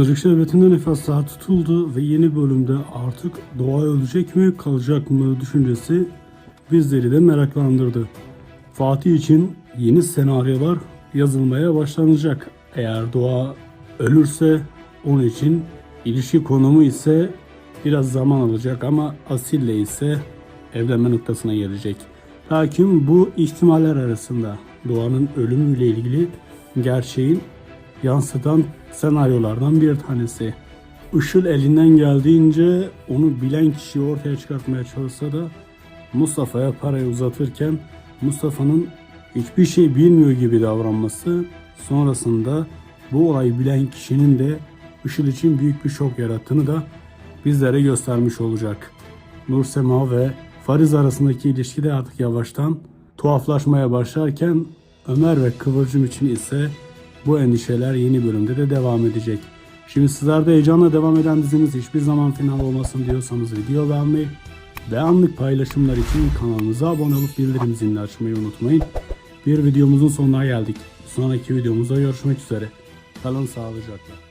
Sözcük Devleti'nde nefesler tutuldu ve yeni bölümde artık doğa ölecek mi kalacak mı düşüncesi bizleri de meraklandırdı. Fatih için yeni senaryolar yazılmaya başlanacak. Eğer doğa ölürse onun için ilişki konumu ise biraz zaman alacak ama Asille ise evlenme noktasına gelecek. Lakin bu ihtimaller arasında doğanın ölümüyle ilgili gerçeğin yansıtan senaryolardan bir tanesi. Işıl elinden geldiğince onu bilen kişiyi ortaya çıkartmaya çalışsa da Mustafa'ya parayı uzatırken Mustafa'nın hiçbir şey bilmiyor gibi davranması sonrasında bu olayı bilen kişinin de Işıl için büyük bir şok yarattığını da bizlere göstermiş olacak. Nursema ve Fariz arasındaki ilişki de artık yavaştan tuhaflaşmaya başlarken Ömer ve Kıvılcım için ise bu endişeler yeni bölümde de devam edecek. Şimdi sizler de heyecanla devam eden dizimiz hiçbir zaman final olmasın diyorsanız video beğenmeyi ve anlık paylaşımlar için kanalımıza abone olup bildirim zilini açmayı unutmayın. Bir videomuzun sonuna geldik. Sonraki videomuzda görüşmek üzere. Kalın sağlıcakla.